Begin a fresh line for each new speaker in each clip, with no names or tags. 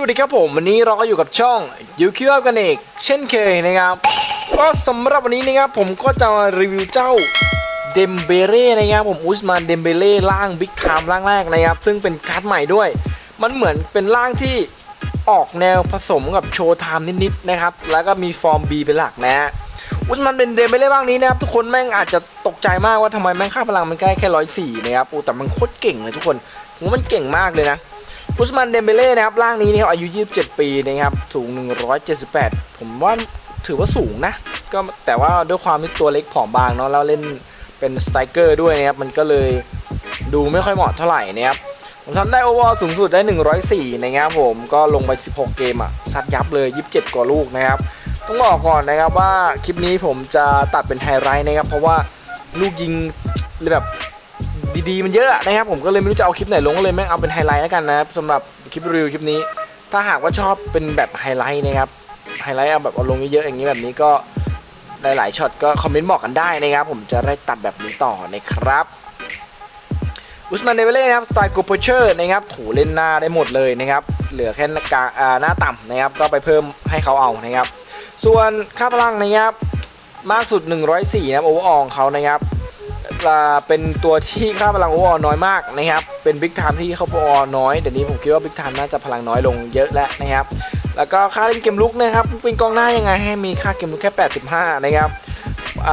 สวัสดีครับผมวันนี้เราก็อยู่กับช่องยูคิวกันเอกเช่นเคยนะครับ ก็สำหรับวันนี้นะครับผมก็จะมารีวิวเจ้าเดมเบเร่นะครับผมอุสมานเดมเบเล่ร่างบิ๊กไทม์ร่างแรกนะครับ ซึ่งเป็นการ์ดใหม่ด้วย มันเหมือนเป็นร่างที่ออกแนวผสมกับโชว์ไทม์นิดๆนะครับ แล้วก็มีฟอร์ม B เป็นหลักนะฮะอุสมานเป็นเดมเบเล่บ้างนี้นะครับทุกคนแม่งอาจจะตกใจมากว่าทำไมแม่งค่าพลังมันใกล้แค่ร้อยสี่นะครับโอ้แต่มันโคตรเก่งเลยทุกคนผมว่ามันเก่งมากเลยนะ อุสมันเดมเบเล่นะครับร่างนี้นะครับอายุ 27 ปีนะครับสูง 178 ผมว่าถือว่าสูงนะ ก็แต่ว่าด้วยความที่ตัวเล็กผอมบางเนาะแล้วเล่นเป็นสไตรเกอร์ด้วยนะครับมันก็เลยดูไม่ค่อยเหมาะเท่าไหร่นะครับผมทำได้โอเวอร์สูงสุดได้ 104 นะครับผมก็ลงไป 16 เกมอะซัดยับเลย 27 กว่าลูกนะครับต้องบอกก่อนนะครับว่าคลิปนี้ผมจะตัดเป็นไฮไลท์นะครับเพราะว่าลูกยิงแบบ ดีๆมันเยอะนะครับผมก็เลยไม่รู้จะเอาคลิปไหนลงก็เลยแม่งเอาเป็นไฮไลท์แล้วกันนะครับสำหรับคลิปรีวิวคลิปนี้ ถ้าหากว่าชอบเป็นแบบไฮไลท์นะครับไฮไลท์เอาแบบเอาลงเยอะๆอย่างนี้แบบนี้ก็หลายๆช็อตก็คอมเมนต์บอกกันได้นะครับผมจะได้ตัดแบบนี้ต่อนะครับอุสมานเนเวเล่นะครับสไตล์โกโปเชอร์นะครับถูเล่นหน้าได้หมดเลยนะครับเหลือแค่หน้ากาหน้าต่ำนะครับก็ไปเพิ่มให้เขาเอานะครับ ส่วนค่าพลังนะครับมากสุด 104 นะครับโอเวอร์อองเขานะครับ เป็นตัวที่ค่าพลังโอเวอร์น้อยมากนะครับ เป็นบิ๊กไทม์ที่เข้าโอวอน้อยเดี๋ยวนี้ผมคิดว่าบิ๊กไทม์น่าจะพลังน้อยลงเยอะแล้วนะครับ แล้วก็ค่าเล่นเกมลุกนะครับเป็นกองหน้ายังไงให้มีค่าเกมลุกแค่ 85 นะครับ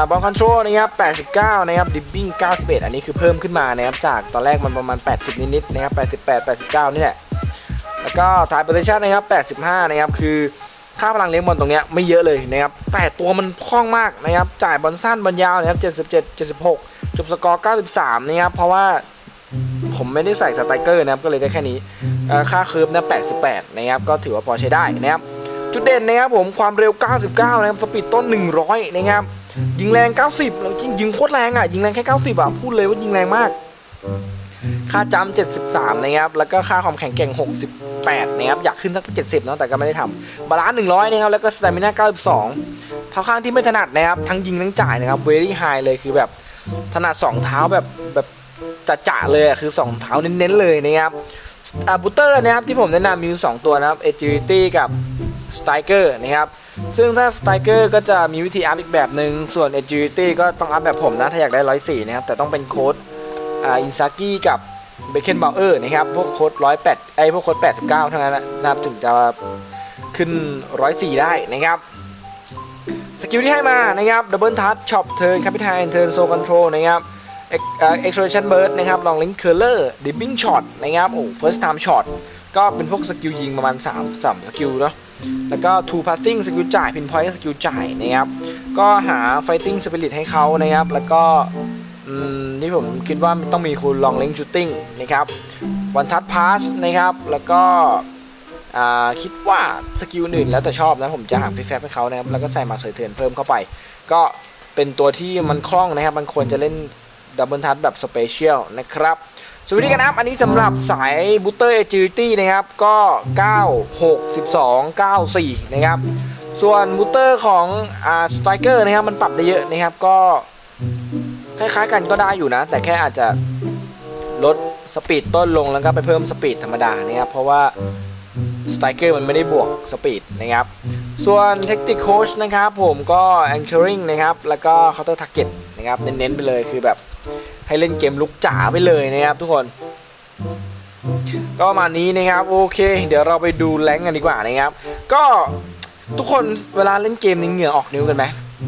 บอลคอนโทรลนะครับ89 นะครับ ดิบบิ้ง 91 อันนี้คือเพิ่มขึ้นมานะครับ จากตอนแรกมันประมาณ 80 นิดๆนะครับ 88 89 นี่แหละ แล้วก็ทายโพซิชันนะครับ 85 นะครับ คือค่าพลังเลี้ยงบอลตรงเนี้ยไม่เยอะเลยนะครับ แต่ตัวมันคล่องมากนะครับ จ่ายบอลสั้นบอลยาวนะครับ 77 76 จบสกอร์ 93 นะครับ เพราะว่าผมไม่ได้ใส่สไตเกอร์นะครับ ก็เลยได้แค่นี้ ค่าเคิร์ฟนะ 88 นะครับ ก็ถือว่าพอใช้ได้นะครับ จุดเด่นนะครับผม ความเร็ว 99 นะครับ สปีดต้น 100 นะครับ ยิงแรง 90 แล้วยิงยิงโคตรแรงอะ ยิงแรงแค่ 90 อะ พูดเลยว่ายิงแรงมาก ค่าจำ73 นะครับ แล้วก็ค่าความแข็งแกร่ง 68 นะครับ อยากขึ้นสัก 70 เนาะ แต่ก็ไม่ได้ทำบาลานซ์100 นะครับ แล้วก็สเตมิน่า92เท้าข้างที่ไม่ถนัดนะครับ ทั้งยิงทั้งจ่ายนะครับ very high เลยคือแบบ ถนัด2เท้าแบบแบบจะๆเลยคือ2เท้าเน้นๆเลยนะครับอาบูเตอร์นะครับที่ผมแนะนำมีอยู่2ตัวนะครับ agility กับ striker นะครับซึ่งถ้า striker ก็จะมีวิธีอัพอีกแบบหนึ่งส่วน agility ก็ต้องอัพแบบผมนะ ถ้าอยากได้ 104 นะครับ แต่ต้องเป็นโค้ดอินซากิกับเบเคนบาเออร์นะครับ พวกโค้ดร้อยแปดไอพวกโค้ดแปดสิบเก้านั้นนะนะครับ ถึงจะขึ้นร้อยสี่ได้นะครับ สกิลที่ให้มานะครับดับเบิลทัชช็อปเทิร์นแคปิทายเทิร์นโซคอนโทรลนะครับเอ็กเอ็กซ์เรชันเบิร์ดนะครับลองลิงค์เคอร์เลอร์ดิบบิ้งช็อตนะครับโอ้เฟิร์สไทม์ช็อตก็เป็นพวกสกิลยิงประมาณ 3 3สกิลเนาะแล้วก็ two passing สกิลจ่าย pinpoint สกิลจ่ายนะครับก็หา fighting spirit ให้เขานะครับแล้วก็อืมที่ผมคิดว่าต้องมีคุณลองเล้งชูตติ้งนะครับวันทัดพาสนะครับแล้วก็ คิดว่าสกิลอื่นแล้วแต่ชอบนะผมจะหาฟิแฟบให้เขานะครับแล้วก็ใส่มาเสยเถื่อนเพิ่มเข้าไป ก็เป็นตัวที่มันคล่องนะครับมันควรจะเล่นดับเบิลทัชแบบสเปเชียลนะครับสวัสดีกันนะครับอันนี้สำหรับสายบูเตอร์เอจิลิตี้นะครับก็ 9 6 12 9 4 นะครับ ส่วนบูเตอร์ของอ่าสไตรเกอร์นะครับมันปรับได้เยอะนะครับก็คล้ายๆกันก็ได้อยู่นะ แต่แค่อาจจะลดสปีดต้นลงแล้วก็ไปเพิ่มสปีดธรรมดานะครับเพราะว่า สไตรเกอร์มันไม่ได้บวกสปีดนะครับ ส่วนเทคนิคโคชนะครับผมก็ anchoring นะครับ แล้วก็ counter target นะครับ เน้นๆไปเลยคือแบบให้เล่นเกมลุกจ๋าไปเลยนะครับทุกคน ก็ประมาณนี้นะครับ โอเค เดี๋ยวเราไปดูแรงกันดีกว่านะครับ ก็ทุกคนเวลาเล่นเกมนี้เหงื่อออกนิ้วกันไหม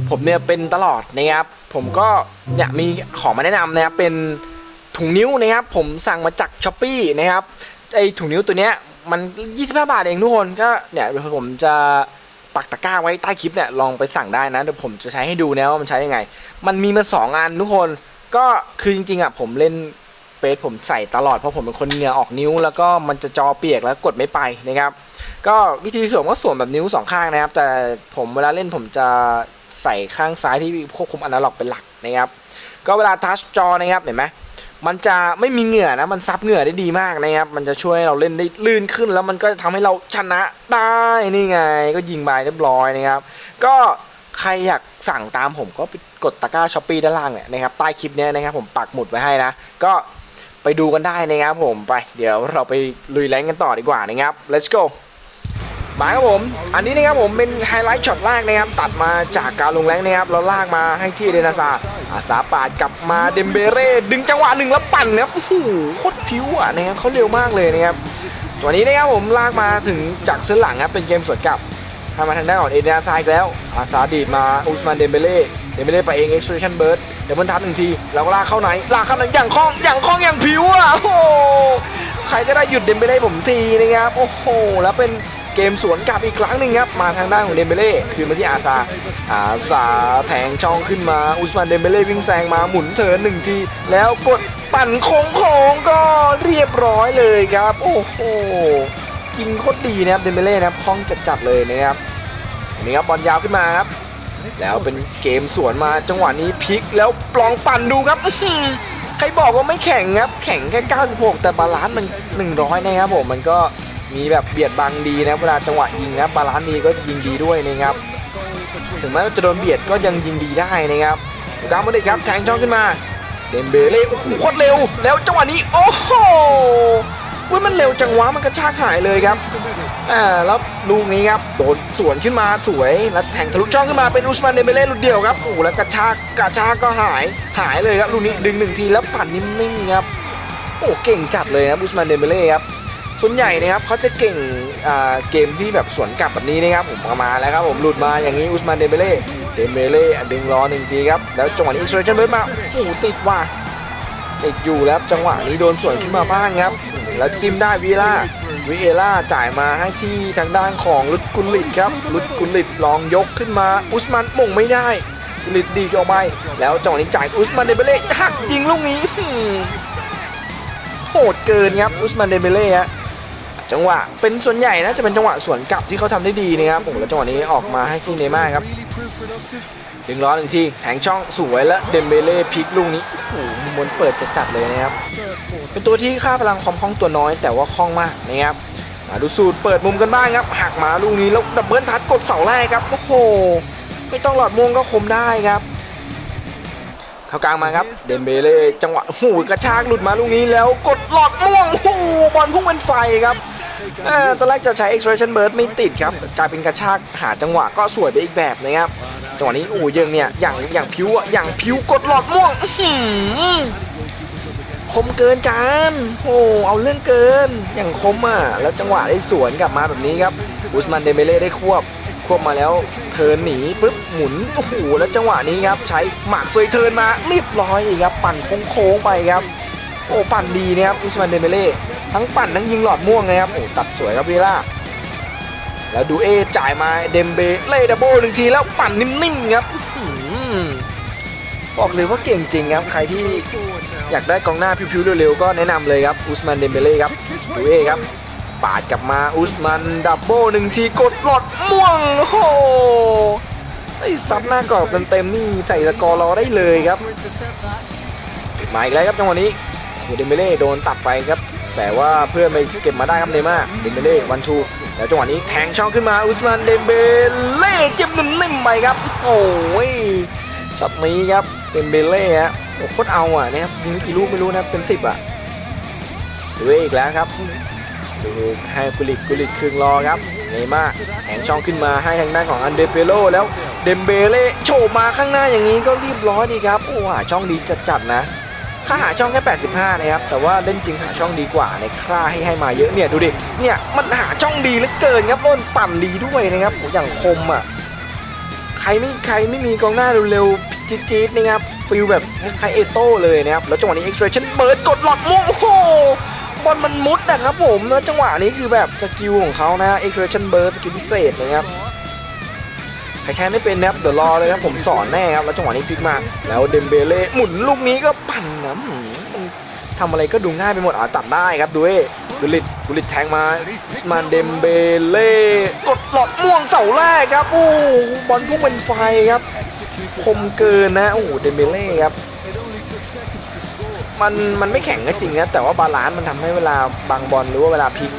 ผมเนี่ยเป็นตลอดนะครับ ผมก็เนี่ยมีของมาแนะนำนะครับเป็นถุงนิ้วนะครับ ผมสั่งมาจากช้อปปี้นะครับไอถุงนิ้วตัวเนี้ย มัน 25 บาทเองทุกคนก็เนี่ยเดี๋ยวผมจะปักตะกร้าไว้ใต้คลิปเนี่ยลองไปสั่งได้นะเดี๋ยวผมจะใช้ให้ดูนะว่ามันใช้ยังไง มันมีมา2อันทุกคนก็คือจริงๆอะผมเล่นเฟซผมใส่ตลอดเพราะผมเป็นคนเหงื่อออกนิ้ว แล้วก็มันจะจอเปียกแล้วกดไม่ไปนะครับ ก็วิธีสวมก็สวมแบบนิ้วสองข้างนะครับ แต่ผมเวลาเล่นผมจะใส่ข้างซ้ายที่ควบคุมอนาล็อกเป็นหลักนะครับ ก็เวลาทัชจอนะครับเห็นไหม มันจะไม่มีเหงื่อนะ มันซับเหงื่อได้ดีมากนะครับ มันจะช่วยให้เราเล่นได้ลื่นขึ้น แล้วมันก็จะทำให้เราชนะได้นี่ไง ก็ยิงไปเรียบร้อยนะครับ ก็ใครอยากสั่งตามผมก็ไปกดตะกร้าช้อปปีด้านล่างเนี่ยนะครับใต้คลิปนี้นะครับผมปักหมุดไว้ให้นะ ก็ไปดูกันได้นะครับผมไป เดี๋ยวเราไปลุยแรงกันต่อดีกว่านะครับ let's go มาครับผม อันนี้นะครับผมเป็นไฮไลท์ช็อตแรกนะครับตัดมาจากการลงแรงนะครับแล้วลากมาให้ที่เดนาซาอาสาปาดกลับมาเดมเบเร่ดึงจังหวะหนึ่งแล้วปั่นนะครับโอ้โหโคตรพิ้วอะนะครับเขาเร็วมากเลยนะครับตัวนี้นะครับผมลากมาถึงจากเส้นหลังครับเป็นเกมสวนกลับทำมาทางด้านของเอเดนาซาอีกแล้ว อาซาดีดมาอุสมานเดมเบเล่เดมเบเล่ไปเองเอ็กซ์ตรีชันเบิร์ดเดี๋ยวมันทับหนึ่งทีแล้วก็ลากเข้าไหนลากเข้าไหนอย่างคล่องอย่างคล่องอย่างผิวอะโอ้โหใครก็ได้หยุดเดมเบเล่ผมทีนะครับโอ้โหแล้วเป็น เกมสวนกลับอีกครั้งหนึ่งครับมาทางด้านของเดมเบเล่คืนมาที่อาซาอาซาแทงช่องขึ้นมาอุสมานเดมเบเล่วิ่งแซงมาหมุนเทิร์นหนึ่งทีแล้วกดปั่นโค้งโค้งก็เรียบร้อยเลยครับ โอ้โหยิงโคตรดีนะครับเดมเบเล่นะครับคล่องจัดๆเลยนะครับนนี้ครับบอลยาวขึ้นมาครับแล้วเป็นเกมสวนมาจังหวะนี้พลิกแล้วปลองปั่นดูครับใครบอกว่าไม่แข่งครับ แข่งแค่ 96 แต่บาลานซ์มัน 100 นะครับผม มันก็ มีแบบเบียดบังดีนะเวลาจังหวะยิงนะบาลานซ์ดีก็ยิงดีด้วยนะครับ ถึงแม้ว่าจะโดนเบียดก็ยังยิงดีได้นะครับดาวมาดิครับแทงช่องขึ้นมาเดมเบเล่โอ้โหโคตรเร็ว แล้วจังหวะนี้ โอ้โหเว้ยมันเร็วจังหวะมันกระชากหายเลยครับอ่าแล้วลูกนี้ครับโดนสวนขึ้นมาสวยแล้วแทงทะลุช่องขึ้นมาเป็นอุสมานเดมเบเล่ลูกเดียวครับโอ้แล้วกระชากกระชากก็หายหายเลยครับลูกนี้ดึงหนึ่งทีแล้วปั่นนิ่มๆครับโอ้เก่งจัดเลยครับอุสมานเดมเบเล่ครับ ส่วนใหญ่นะครับเขาจะเก่งเกมที่แบบสวนกลับแบบนี้นะครับผมมาแล้วครับผมหลุดมาอย่างนี้อุสมานเดเบเล่เดเบเล่ดึงรอหนึ่งทีครับแล้วจังหวะนี้อินสตรชันเบิร์ดมาโอ้ติดว่ะติดอยู่แล้วจังหวะนี้โดนสวนขึ้นมาบ้างครับ แล้วจิ้มได้วีล่าวิเอล่าจ่ายมาให้ที่ทางด้านของลุดกุลิตครับลุดกุลิตลองยกขึ้นมาอุสมันมงไม่ได้กุลิตดีออกไปแล้วจังหวะนี้จ่ายอุสมันเดเบเล่หักยิงลูกนี้โหดเกินครับอุสมันเดเบเล่ฮะ จังหวะเป็นส่วนใหญ่นะจะเป็นจังหวะสวนกลับที่เขาทำได้ดีนะครับผมแล้วจังหวะนี้ออกมาให้ที่เนย์ม่าครับดึงล้อหนึ่งทีแทงช่องสวยแล้วเดมเบเล่พลิกลูกนี้โอ้โหมวนเปิดจัดๆเลยนะครับเป็นตัวที่ค่าพลังความคล่องตัวน้อยแต่ว่าคล่องมากนะครับมาดูสูตรเปิดมุมกันบ้างครับหักมาลูกนี้แล้วดับเบิลทัดกดเสาแรกครับโอ้โหไม่ต้องหลอดม่วงก็คมได้ครับเข้ากลางมาครับเดมเบเล่จังหวะหูกระชากหลุดมาลูกนี้แล้วกดหลอดม่วงโอ้โหบอลพุ่งเป็นไฟครับ ตอนแรกจะใช้ extraction burst ไม่ติดครับกลายเป็นกระชากหาจังหวะก็สวยไปอีกแบบนะครับจังหวะนี้อ้โหเยิงเนี่ยอย่างอย่างผิวอะอย่างผิวกดหลอดม่วงคมเกินจานโอ้เอาเรื่องเกิน อย่างคมอะแล้วจังหวะได้สวนกลับมาแบบนี้ครับอุสมันเดเมเล่ได้ควบควบมาแล้วเทินหนีปุ๊บหมุนโอ้โหแล้วจังหวะนี้ครับใช้หมากซวยเทินมาเรียบร้อยอีกครับ ปั่นโค้งๆไปครับ โอ้ปั่นดีนะครับอุสมันเดเมเล่ทั้งปั่นทั้งยิงหลอดม่วงนะครับโอ้ตัดสวยครับเวล่าแล้วดูเอจ่ายมาเดมเบเล่ดับเบิลหนึ่งทีแล้วปั่นนิ่มๆครับอื้อหือบอกเลยว่าเก่งจริงครับใครที่อยากได้กองหน้าพิวๆเร็วๆก็แนะนำเลยครับอุสมันเดมเบเล่ครับดูเอครับปาดกลับมาอุสมันดับเบิลหนึ่งทีกดหลอดม่วงโอ้ไอ้ซับหน้ากรอบเต็มๆนี่ใส่สกอร์รอได้เลยครับมาอีกแล้วครับจังหวะนี้ เดมเบเล่โดนตัดไปครับ แต่ว่าเพื่อนไปเก็บมาได้ครับเนม่าเดมเบเล่วันทูแล้วจังหวะนี้แทงช่องขึ้นมาอุสมันเดมเบเล่เจ็บนิ่มๆไปครับ โอ้ยช็อตนี้ครับเดมเบเล่ฮะโอ้โคตรเอาอะนะครับยิงกี่ลูกไม่รู้นะเป็นสิบอะดูอีกแล้วครับดูให้กุลิตกุลิตคืงรอครับเนม่าแทงช่องขึ้นมาให้ทางด้านของอันเดเปโลแล้วเดมเบเล่โฉบมาข้างหน้าอย่างนี้ก็รีบร้อยดีครับ โอ้หาช่องดีจัดๆนะ ค่าหาช่องแค่ 85 นะครับ แต่ว่าเล่นจริงหาช่องดีกว่าในค่าให้ให้มาเยอะเนี่ยดูดิ เนี่ยมันหาช่องดีเหลือเกินครับต้นปั่นดีด้วยนะครับโอ้อย่างคมอะ ใครไม่ใครไม่มีกองหน้าเร็วๆจี๊ดๆนะครับฟิลแบบคล้ายเอโต้เลยนะครับ แล้วจังหวะนี้ extraction เบิร์ดกดหลอดม่วงโอ้โหบอลมันมุดนะครับผมแล้วจังหวะนี้คือแบบสกิลของเขานะ expression burst สกิลพิเศษนะครับ ครใช้ไม่เป็นนะครับเดี๋ยวรอเลยครับผมสอนแน่ครับแล้วจังหวะนี้พลิกมา แล้วเดมเบเล่หมุนลูกนี้ก็ปั่นนะทำอะไรก็ดูง่ายไปหมดอ่าตัดได้ครับดูเอ้กุลิตกุลิตแทงมาอุสมานเดมเบเล่กดหลอดม่วงเสาแรกครับโอ้บอลพุ่งเป็นไฟครับคมเกินนะโอ้เดมเบเล่ครับมันมันไม่แข็งก็จริงนะแต่ว่าบาลานซ์มันทำให้เวลาบางบอลหรือว่าเวลาพลิก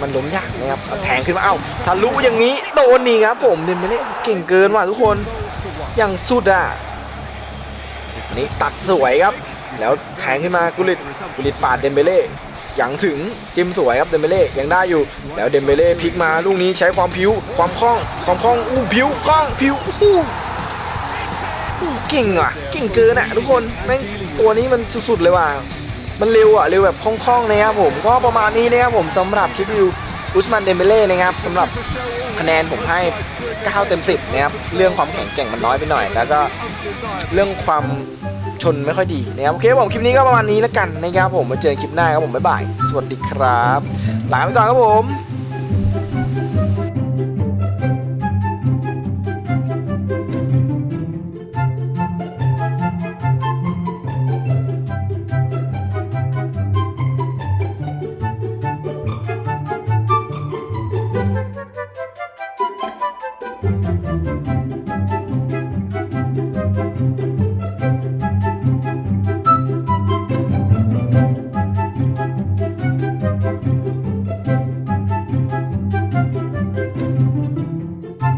มันล้มยากนะครับแทงขึ้นมาเอ้าทะลุอย่างนี้โดนนี่ครับผมเดมเบเล่เก่งเกินว่ะทุกคนอย่างสุดอะนี่ตัดสวยครับ แล้วแทงขึ้นมากุลิตกุลิตปาดเดมเบเล่ยังถึงจิ้มสวยครับเดมเบเล่ยังได้อยู่ แล้วเดมเบเล่พลิกมาลูกนี้ใช้ความผิว ความคล่อง ความคล่องอู้ผิวคล่องผิวอู้อู้เก่งอะเก่งเกินอะทุกคนแม่งตัวนี้มันสุดๆเลยว่ะ มันเร็วอะเร็วแบบคล่องๆนะครับผมก็ประมาณนี้นะครับผมสำหรับคลิปวิวอุสมันเดมเบเล่นะครับสำหรับคะแนนผมให้9เต็ม10นะครับเรื่องความแข็งแกร่งมันน้อยไปหน่อย แล้วก็เรื่องความชนไม่ค่อยดีนะครับโอเคผมคลิปนี้ก็ประมาณนี้แล้วกันนะครับผมมาเจอกันคลิปหน้าครับผมบ๊ายบายสวัสดีครับลาไปก่อนครับผม